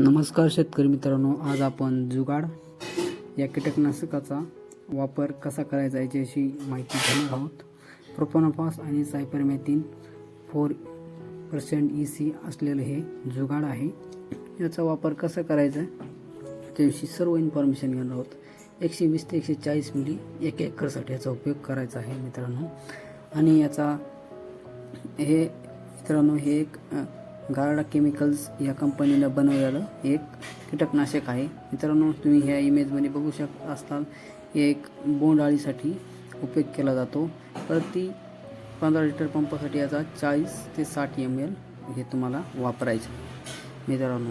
नमस्कार शेतकरी मित्रांनो आज आपण जुगाड या कीटकनाशकाचा वापर कसा करायचा याच्याशी माहिती घेणार आहोत. प्रोपोनोफॉस आणि cypermethrin four percent E C असलेलं हे जुगाड आहे. याचा वापर कसा करायचा त्याविषयी सर्व इन्फॉर्मेशन घेणार आहोत. एकशे वीस ते एकशे चाळीस मिली एक एकरसाठी याचा उपयोग करायचा आहे मित्रांनो. आणि याचा हे मित्रांनो हे एक गार्डा केमिकल्स या कंपनीनं बनवलेलं एक कीटकनाशक आहे. मित्रांनो तुम्ही ह्या इमेजमध्ये बघू शक असताल हे एक बोंडअळीसाठी उपयोग केला जातो. प्रति पंधरा लिटर पंपासाठी याचा चाळीस ते साठ एम एल हे तुम्हाला वापरायचं. मित्रांनो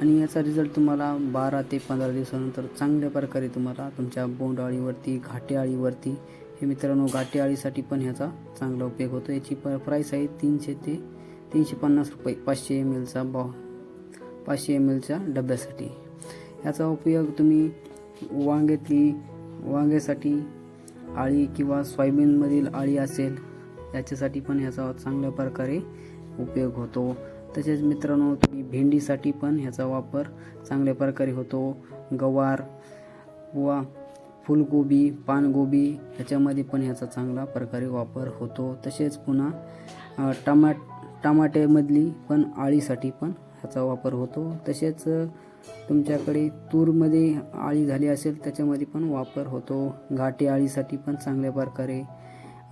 आणि याचा रिझल्ट तुम्हाला बारा ते पंधरा दिवसानंतर चांगल्या प्रकारे तुम्हाला तुमच्या बोंडअळीवरती घाटेआळीवरती हे मित्रांनो घाटेआळीसाठी पण ह्याचा चांगला उपयोग होतो. याची प प्राईस आहे तीनशे ते तीनशे पन्नास रुपये पाचशे एम एलचा बॉ पाचशे एम एलच्या डब्यासाठी. याचा उपयोग तुम्ही वांग्यातली वांग्यासाठी आळी किंवा सोयाबीनमधील आळी असेल याच्यासाठी पण याचा चांगल्या प्रकारे उपयोग होतो. तसेच मित्रांनो तुम्ही भेंडीसाठी पण ह्याचा वापर चांगल्या प्रकारे होतो. गवार वा फुलगोबी पानगोबी ह्याच्यामध्ये पण ह्याचा चांगला प्रकारे वापर होतो. तसेच पुन्हा टमाट टमाट्यामधली पण आळीसाठी पण ह्याचा वापर होतो. तसेच तुमच्याकडे तूरमध्ये आळी झाली असेल त्याच्यामध्ये पण वापर होतो. घाटे आळीसाठी पण चांगल्या प्रकारे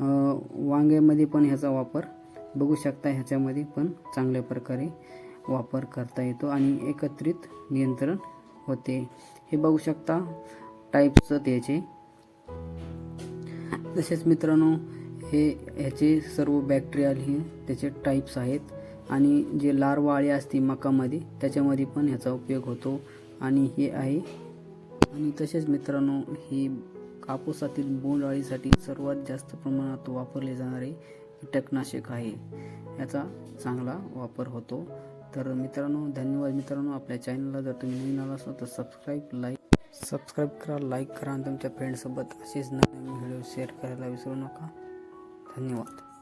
वांग्यामध्ये पण ह्याचा वापर बघू शकता ह्याच्यामध्ये पण चांगल्या प्रकारे वापर करता येतो आणि एकत्रित नियंत्रण होते. हे बघू शकता टाईपचं त्याचे. तसेच मित्रांनो हे ह्याचे सर्व बॅक्टेरियल हे त्याचे टाईप्स आहेत. आणि जे लार्वा आळी असते मकामध्ये त्याच्यामध्ये पण ह्याचा उपयोग होतो. आणि हे आहे. आणि तसेच मित्रांनो हे कापूसातील बोंडअळीसाठी सर्वात जास्त प्रमाणात वापरले जाणारे कीटकनाशक आहे. याचा चांगला वापर होतो. तर मित्रांनो धन्यवाद मित्रांनो आपल्या चॅनलला जर तुम्ही नवीन आला असाल तर सबस्क्राईब लाईक सबस्क्राईब करा लाईक करा. आणि तुमच्या फ्रेंडसोबत असेच नवीन व्हिडिओ शेअर करायला विसरू नका. धन्यवाद.